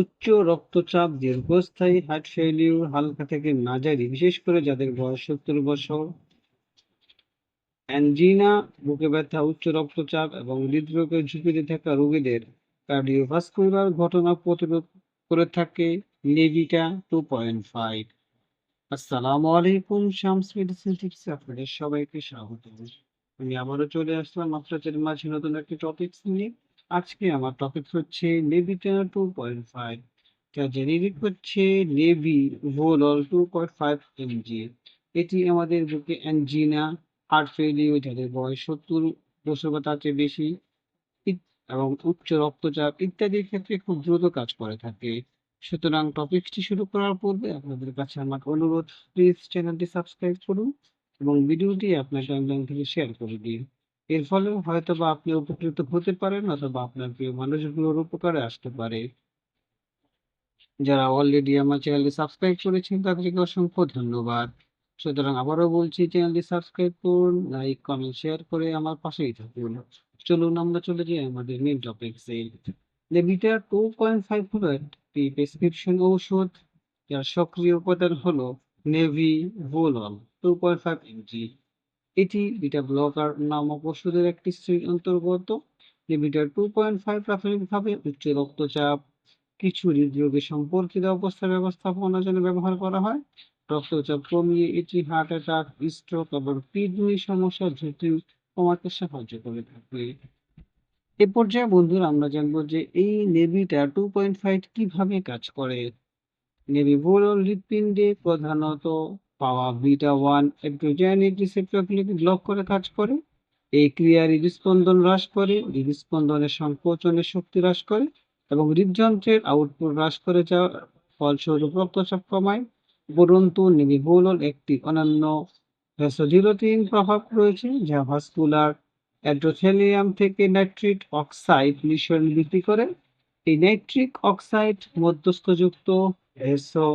উচ্চ রক্তচাপ, দীর্ঘস্থায়ী হার্ট ফেইলিউর, হালকা থেকে মাঝারি, বিশেষ করে যাদের বয়স ৭০ বছর, অ্যানজিনা, বুকে ব্যথা, উচ্চ রক্তচাপ এবং হৃদরোগের ঝুঁকিতে থাকা রোগীদের কার্ডিওভাস্কুলার ঘটনা প্রতিরোধ করে থাকে নেভিটা 2.5 আসসালামু আলাইকুম শামস মেডিসিন টিপসে আপনাদের সবাইকে স্বাগত। আমি আবারও চলে আসলাম আপনাদের মাঝে নতুন একটি টপিকস নিয়ে। আজকে আমার টপিক হচ্ছে নেভিটা টু পয়েন্ট ফাইভ যা জেনেরিক হচ্ছে nebivolol two point five MG এটি আমাদের বুকে অ্যানজিনা হার্ট ফেলিও যাদের বয়স সত্তর বছর বা তার চেয়ে বেশি এবং উচ্চ রক্তচাপ ইত্যাদির ক্ষেত্রে খুব দ্রুত কাজ করে থাকে। সুতরাং টপিকটি শুরু করার পূর্বে আপনাদের কাছে আমার অনুরোধ প্লিজ চ্যানেলটি সাবস্ক্রাইব করুন এবং ভিডিওটি আপনার টাইমলাইন থেকে শেয়ার করে দিন। এর ফলে হয়তো বা আপনি উপকৃত হতে পারেন, অথবা আপনার প্রিয় মানুষগুলোর উপকারে আসতে পারে। যারা অলরেডি আমার চ্যানেলটি সাবস্ক্রাইব করেছেন, তাদেরকে অসংখ্য ধন্যবাদ। সুতরাং আবারও বলছি চ্যানেলটি সাবস্ক্রাইব করুন লাইক কমেন্ট শেয়ার করে আমার পাশেই থাকুন। চলুন আমরা চলে যাই আমাদের মেন টপিকসে লেবিটার টু পয়েন্ট ফাইভ হলো একটি প্রেসক্রিপশন ঔষধ, যার সক্রিয় উপাদান হলো nebivolol two point five MG এটি বিটা ব্লকার নামক ওষুধের একটি শ্রেণির অন্তর্গত লিমিটার টু পয়েন্ট ফাইভ প্রাথমিকভাবে উচ্চ রক্তচাপ, কিছু হৃদরোগের সম্পর্কিত অবস্থা ব্যবস্থাপনার জন্য ব্যবহার করা হয়। রক্তচাপ কমিয়ে এটি হার্ট অ্যাটাক স্ট্রোক এবং কিডনি সমস্যার ঝুঁকি কমাতে সাহায্য করে থাকে এ পর্যায়ে বন্ধুরা আমরা জানব যে এই নেভিটা টু পয়েন্ট ফাইভ কীভাবে কাজ করে। নেভি ভোরল হৃৎপিণ্ডে প্রধানত পাওয়া বিটা ওয়ান এন্ড্রোজেনিক রিসেপ্টরগুলিকে ব্লক করে কাজ করে। এই ক্রিয়া হৃদস্পন্দন হ্রাস করে, হৃদস্পন্দনের সংকোচনের শক্তি হ্রাস করে এবং হৃদযন্ত্রের আউটপুট হ্রাস করে যা ফলস্বরূপ রক্তচাপ কমায়। উপরন্তু নিবিভোলল একটি অনন্য ভ্যাসোডিলোটিন প্রভাব রয়েছে, যা ভাস্কুলার অ্যাড্রোথেলিয়াম থেকে নাইট্রিক অক্সাইড নিঃসরণ বৃদ্ধি করে। এই নাইট্রিক অক্সাইড মধ্যস্থযুক্ত ভেসো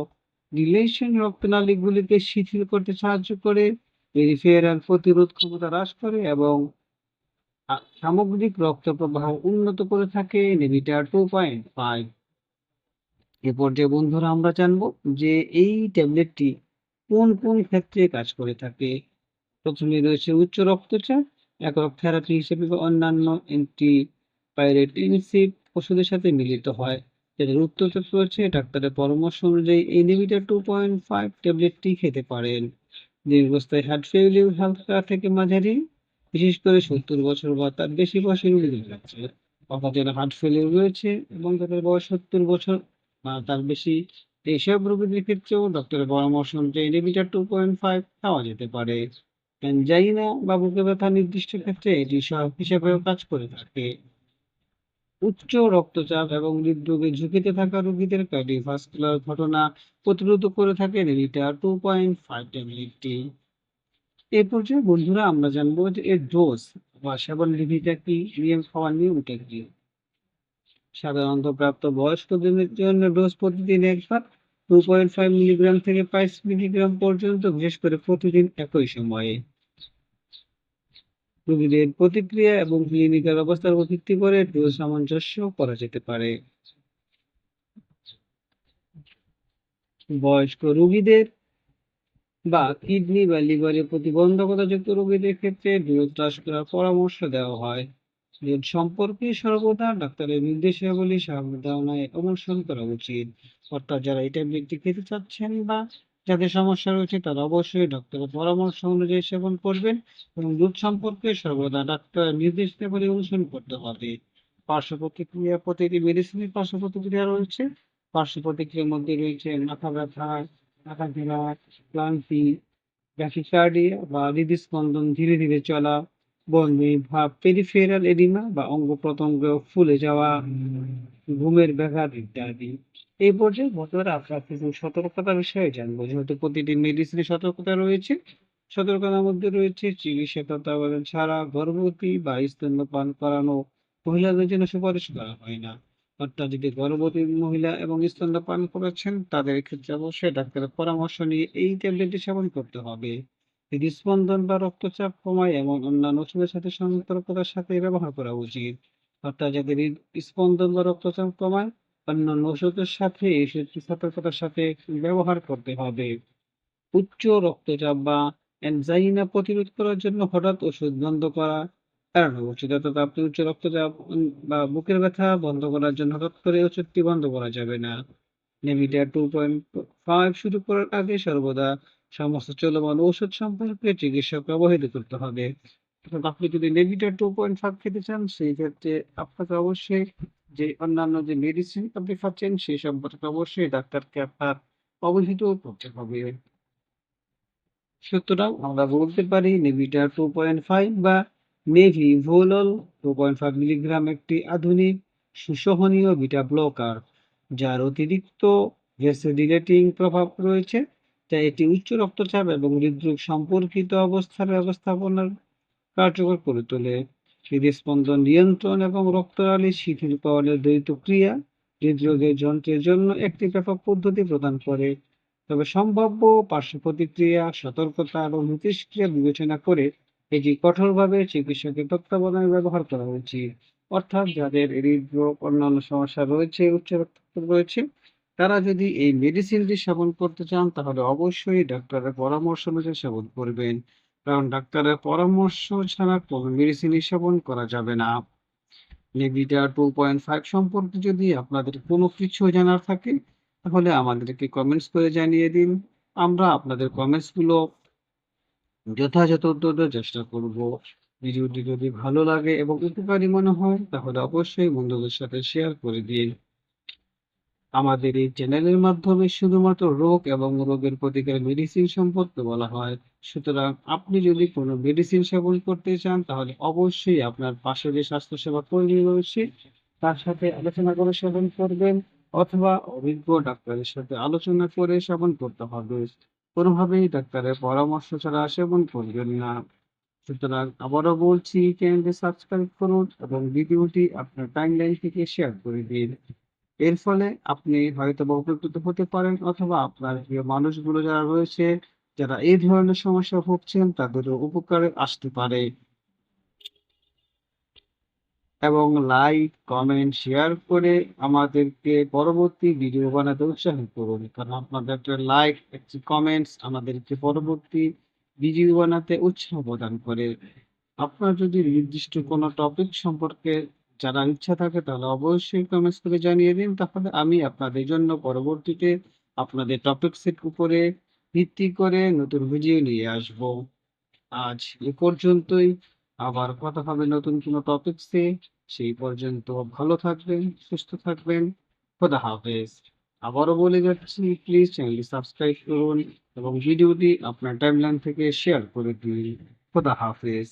ডিলেশন রক্তনালীগুলিকে শিথিল করতে সাহায্য করে, পেরিফেরাল প্রতিরোধ ক্ষমতা হ্রাস করে এবং সামগ্রিক রক্ত প্রবাহ উন্নত করে থাকে নেভিটার টু পয়েন্ট ফাইভ এ পর্যায়ে বন্ধুরা আমরা জানব যে এই ট্যাবলেটটি কোন কোন ক্ষেত্রে কাজ করে থাকে। প্রথমে রয়েছে উচ্চ রক্তচাপ একক থেরাপি হিসেবে অন্যান্য অ্যান্টি পাইরেটিনসিভ ওষুধের সাথে মিলিত হয়। যাদের উত্তরচাপ রয়েছে ডাক্তারের পরামর্শ অনুযায়ী নেভিটা টু পয়েন্ট ফাইভ ট্যাবলেটটি খেতে পারেন। দীর্ঘস্থায়ী হার্ট ফেইলিউর হালকা থেকে মাঝারি, বিশেষ করে সত্তর বছর বা তার বেশি বয়সের রোগীদের ক্ষেত্রে অর্থাৎ যারা হার্ট ফেলিউর রয়েছে এবং তাদের বয়স সত্তর বছর বা তার বেশি, এইসব রোগীদের ক্ষেত্রেও ডক্টরের পরামর্শ অনুযায়ী নেভিটা টু পয়েন্ট ফাইভ খাওয়া যেতে পারে। অ্যানজাইনা বা বুকে ব্যথা নির্দিষ্ট ক্ষেত্রে এটি সহায়ক হিসেবেও কাজ করে থাকে। উচ্চ রক্তচাপ এবং হৃদরোগের ঝুঁকিতে থাকা রোগীদের কার্ডিওভাস্কুলার ঘটনা প্রতিরোধ করে থাকে নেভিটা টু পয়েন্ট ফাইভ ট্যাবলেটটি এ পর্যায়ে বন্ধুরা আমরা জানব যে এর ডোজ বা সেবন বিধিটা কি? নিয়ম খাওয়ার নিয়মটা কি? সাধারণত প্রাপ্ত বয়স্কদের জন্য ডোজ প্রতিদিন একবার টু পয়েন্ট ফাইভ মিলিগ্রাম থেকে পাঁচ মিলিগ্রাম পর্যন্ত, বিশেষ করে প্রতিদিন একই সময়ে। রোগীদের প্রতিক্রিয়া এবং ক্লিনিক্যাল অবস্থার উপর ভিত্তি করে ডোজ সামঞ্জস্য করা যেতে পারে। বয়স্ক রোগীদের বা কিডনি বা লিভারে প্রতিবন্ধকতাযুক্ত রোগীদের ক্ষেত্রে ডোজ হ্রাস করার পরামর্শ দেওয়া হয়। ডোজ সম্পর্কে সর্বদা ডাক্তারের নির্দেশাবলী সাবধানায় অনুসরণ করা উচিত। অর্থাৎ যারা এই ট্যাবলেটটি খেতে চাচ্ছেন বা যাদের সমস্যা রয়েছে তারা অবশ্যই ডাক্তারের পরামর্শ অনুযায়ী সেবন করবেন এবং দুধ সম্পর্কে সর্বদা ডাক্তার নির্দেশ নির্দেশাবলী অনুসরণ করতে হবে। পার্শ্ব প্রতিক্রিয়া প্রতিটি মেডিসিনের পার্শ্ব প্রতিক্রিয়া রয়েছে। পার্শ্ব প্রতিক্রিয়ার মধ্যে রয়েছে মাথা ব্যথা, মাথা ঘোরা, ক্লান্তি ব্যাকিকার্ডিয়া বা হৃদস্পন্দন ধীরে ধীরে চলা বমি ভাব, পেরিফেরাল এডিমা বা অঙ্গ প্রত্যঙ্গ ফুলে যাওয়া, ঘুমের ব্যাঘাত ইত্যাদি। এই পর্যায়ে বন্ধুরা আপনার কিছু সতর্কতা বিষয়ে জানব। যেহেতু প্রতিটি মেডিসিনে সতর্কতা রয়েছে, সতর্কতার মধ্যে রয়েছে চিকিৎসা তত্ত্বাবধান ছাড়া গর্ভবতী বা স্তন্যপান করানো মহিলাদের জন্য সুপারিশ করা হয় না। অর্থাৎ যদি গর্ভবতী মহিলা এবং স্তন্যপান করেছেন, তাদের ক্ষেত্রে অবশ্যই ডাক্তারের পরামর্শ নিয়ে এই ট্যাবলেটটি সেবন করতে হবে। হৃদস্পন্দন বা রক্তচাপ কমায় এমন অন্যান্য ওষুধের সাথে সতর্কতার সাথে ব্যবহার করা উচিত অর্থাৎ যাদের হৃদ- স্পন্দন বা রক্তচাপ কমায়, অন্যান্য ওষুধের সাথে এই সতর্কতার সাথে ব্যবহার করতে হবে। উচ্চ রক্তচাপ বা অ্যানজাইনা প্রতিরোধ করার জন্য হঠাৎ ওষুধ বন্ধ করা এড়ানো উচিত। অর্থাৎ আপনি উচ্চ রক্তচাপ বা বুকের ব্যথা বন্ধ করার জন্য হঠাৎ করে ওষুধটি বন্ধ করা যাবে না। নেভিডিয়া টু পয়েন্ট ফাইভ শুরু করার আগে সর্বদা সমস্ত চলমান ঔষধ সম্পর্কে চিকিৎসককে অবহিত করতে হবে। আপনি যদি নেভিটা 2.5 খেতে চান, সেই ক্ষেত্রে আপনাকে অবশ্যই যে অন্যান্য যে মেডিসিন আপনি খাচ্ছেন, সেই সম্পর্কে অবশ্যই ডাক্তারকে আপনার অবহিত করতে হবে। সুতরাং আমরা বলতে পারি নেভিটা 2.5 বা nebivolol two point five milligram একটি আধুনিক সুসহনীয় বিটা ব্লকার যার অতিরিক্ত ভ্যাসোডিলেটিং প্রভাব রয়েছে যা এটি উচ্চ রক্তচাপ এবং হৃদরোগ সম্পর্কিত অবস্থার ব্যবস্থাপনার কার্যকর করে তোলে। হৃদস্পন্দন নিয়ন্ত্রণ এবং রক্তনালী শিথিলকরণের দ্বৈত ক্রিয়া হৃদরোগের যন্ত্রের জন্য একটি ব্যাপক পদ্ধতি প্রদান করে। তবে সম্ভাব্য পার্শ্ব প্রতিক্রিয়া, সতর্কতা এবং মিথস্ক্রিয়া বিবেচনা করে এটি কঠোরভাবে চিকিৎসকের তত্ত্বাবধানে ব্যবহার করা উচিত। অর্থাৎ যাদের হৃদরোগ, অন্যান্য সমস্যা রয়েছে, উচ্চ রক্তচাপ রয়েছে তারা যদি এই মেডিসিনটি সেবন করতে চান, তাহলে অবশ্যই ডাক্তারের পরামর্শ অনুযায়ী সেবন করবেন। কারণ ডাক্তারের পরামর্শ ছাড়া কোনো মেডিসিনই সেবন করা যাবে না। নেভিটা টু পয়েন্ট ফাইভ সম্পর্কে যদি আপনাদের কোনো কিছু জানার থাকে, তাহলে আমাদেরকে কমেন্টস করে জানিয়ে দিন। আমরা আপনাদের কমেন্টসগুলো যথাযথ উত্তর চেষ্টা করব। ভিডিওটি যদি ভালো লাগে এবং উপকারী মনে হয়, তাহলে অবশ্যই বন্ধুদের সাথে শেয়ার করে দিন। আমাদের এই চ্যানেলের মাধ্যমে শুধুমাত্র রোগ এবং রোগের প্রতিকার মেডিসিন সম্পর্কে বলা হয়। সুতরাং আপনি যদি কোনো মেডিসিন সেবন করতে চান, তাহলে অবশ্যই আপনার পাশে যে স্বাস্থ্যসেবা কর্মী রয়েছে, তার সাথে আলোচনা করে সেবন করবেন অথবা অভিজ্ঞ ডাক্তারের সাথে আলোচনা করে সেবন করতে হবে। কোনোভাবেই ডাক্তারের পরামর্শ ছাড়া সেবন করবেন না। সুতরাং আবারও বলছি চ্যানেলটি সাবস্ক্রাইব করুন এবং ভিডিওটি আপনার টাইমলাইন থেকে শেয়ার করে দিন। এর ফলে আপনি হয়তোবা উপকৃত হতে পারেন অথবা আপনার প্রিয় মানুষগুলো যারা রয়েছে, যারা এই ধরনের সমস্যা ভুগছেন, তাদেরও উপকারে আসতে পারে। এবং লাইক কমেন্ট শেয়ার করে আমাদেরকে পরবর্তী ভিডিও বানাতে উৎসাহিত করুন। কারণ আপনাদের একটা লাইক একটি কমেন্টস আমাদেরকে পরবর্তী ভিডিও বানাতে উৎসাহ প্রদান করে। আপনার যদি নির্দিষ্ট কোনো টপিক সম্পর্কে জানার ইচ্ছা থাকে তাহলে অবশ্যই কমেন্টস করে জানিয়ে দিন। তাহলে আমি আপনাদের জন্য পরবর্তীতে আপনাদের টপিকসের উপরে ভিত্তি করে নতুন ভিডিও নিয়ে আসব। আজ এ পর্যন্তই। আবার কথা হবে নতুন কোনো টপিকসে সেই পর্যন্ত ভালো থাকবেন, সুস্থ থাকবেন। খোদা হাফেজ। আবারও বলে যাচ্ছি প্লিজ চ্যানেলটি সাবস্ক্রাইব করুন এবং ভিডিওটি আপনার টাইমলাইন থেকে শেয়ার করে দিন। খোদা হাফেজ।